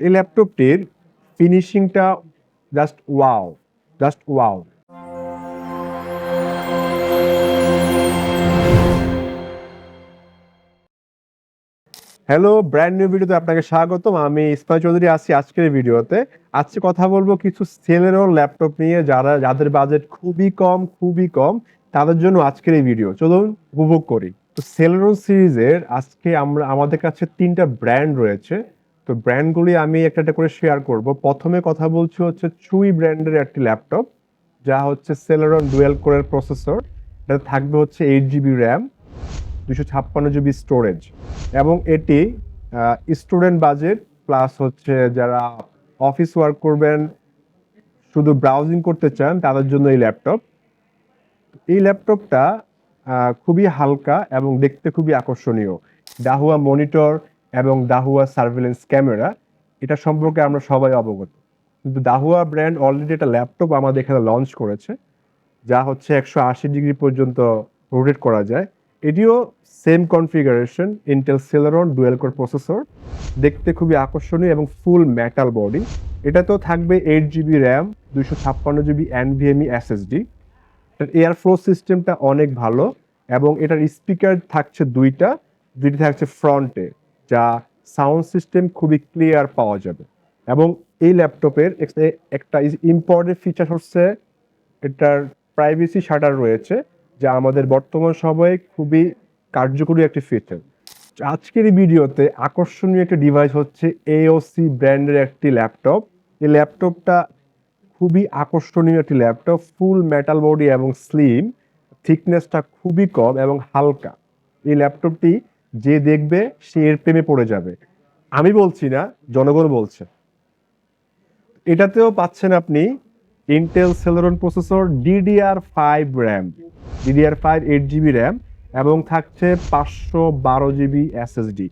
এই ল্যাপটপটির ফিনিশিংটা just wow just wow. Hello, brand new ভিডিওতে আপনাকে স্বাগতম। আমি ইসমাইল চৌধুরী আছি আজকের ভিডিওতে। আজকে কথা বলব কিছু সেলেরও ল্যাপটপ নিয়ে যারা, যাদের বাজেট খুবই কম খুবই কম, তাদের জন্য আজকের এই ভিডিও চলুন উপভোগ করি। তো সেলেরন সিরিজের আজকে আমরা, আমাদের কাছে তিনটা ব্র্যান্ড রয়েছে। তো ব্র্যান্ডগুলি আমি একটা একটা করে শেয়ার করব। প্রথমে কথা বলছি হচ্ছে চুই ব্র্যান্ডের একটি ল্যাপটপ যা হচ্ছে সেলেরন ডুয়েল কোরের প্রসেসর এটা থাকবে হচ্ছে এইট জিবি র্যাম দুশো ছাপ্পান্ন জিবি স্টোরেজ এবং এটি স্টুডেন্ট বাজেট প্লাস হচ্ছে যারা অফিস ওয়ার্ক করবেন, শুধু ব্রাউজিং করতে চান, তাদের জন্য এই ল্যাপটপ এই ল্যাপটপটা খুবই হালকা এবং দেখতে খুবই আকর্ষণীয়। ডাহুয়া মনিটর এবং দাহুয়া সার্ভেলেন্স ক্যামেরা এটা সম্পর্কে আমরা সবাই অবগত। কিন্তু দাহুয়া ব্র্যান্ড অলরেডি একটা ল্যাপটপ আমাদের এখানে লঞ্চ করেছে, যা হচ্ছে একশো আশি ডিগ্রি পর্যন্ত রোটেট করা যায়। এটিও same configuration Intel Celeron dual core processor দেখতে খুবই আকর্ষণীয় এবং ফুল মেটাল বডি এটাতেও থাকবে এইট জিবি র্যাম দুইশো ছাপ্পান্ন GB NVMe SSD air flow সিস্টেমটা অনেক ভালো এবং এটার স্পিকার থাকছে দুইটা, দুইটি থাকছে ফ্রন্টে যা সাউন্ড সিস্টেম খুবই ক্লিয়ার পাওয়া যাবে। এবং এই ল্যাপটপের একটা ইম্পর্টেন্ট ফিচার হচ্ছে এটার প্রাইভেসি শাটার রয়েছে, যা আমাদের বর্তমান সময়ে খুবই কার্যকরী একটি ফিচার আজকের এই ভিডিওতে আকর্ষণীয় একটি ডিভাইস হচ্ছে এওসি ব্র্যান্ডের একটি ল্যাপটপ। এই ল্যাপটপটা খুবই আকর্ষণীয় একটি ল্যাপটপ ফুল মেটাল বডি এবং স্লিম থিকনেসটা খুবই কম এবং হালকা। এই ল্যাপটপটি যে দেখবে সে এর প্রেমে পড়ে যাবে। আমি বলছি না, জনগণ বলছে। এটাতেও পাচ্ছেন আপনি Intel Celeron processor DDR five RAM DDR five eight GB RAM এবং থাকছে পাঁচশো বারো জিবি এসএসডি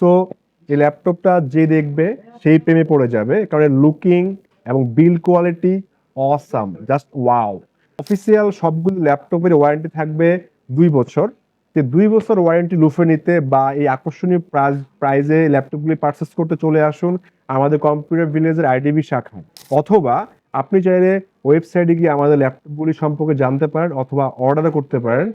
সো এই ল্যাপটপটা যে দেখবে সেই প্রেমে পড়ে যাবে, কারণ লুকিং এবং build quality awesome just wow official সবগুলো ল্যাপটপের ওয়ারেন্টি থাকবে দুই বছর। যে দুই বছর ওয়ারেন্টি লুফে নিতে বা এই আকর্ষণীয় প্রাইজ প্রাইজে ল্যাপটপগুলি পারচেস করতে চলে আসুন আমাদের কম্পিউটার ভিলেজের আইডিবি শাখায়। অথবা আপনি চাইলে ওয়েবসাইটে গিয়ে আমাদের ল্যাপটপগুলি সম্পর্কে জানতে পারেন অথবা অর্ডারও করতে পারেন।